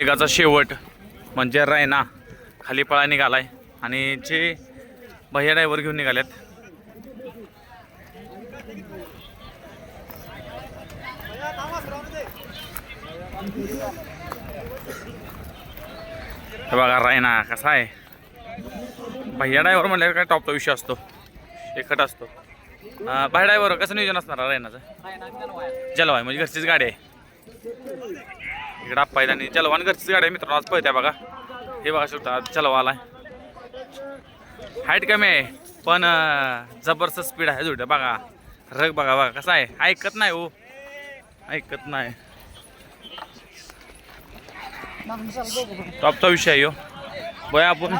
मेघाचा शेवट म्हणजे रायना खाली पळा निघालाय आणि जे भैया ड्रायव्हर घेऊन निघाल्यात. हे बघा रायना कसा आहे. भैया ड्रायव्हर म्हणल्यावर काय टॉपचा विषय असतो. एकट असतो. भाई ड्रायव्हर कसं नियोजन असणार रायनाचं जलवाय म्हणजे घरचीच गाडी आहे. इकडे आप्पा आहेत आणि जलवान घरचीच गाडी आहे मित्रांनो आज पळत्या बघा. हे बघा शेवटा जलवा आलाय. हाईट कमी आहे पण जबरदस्त स्पीड आहे जोड्या बघा रग बघा बघा कसा आहे? ऐकत नाही हो. ऐकत नाही. टॉपचा विषय आहे हो. बघ आपण.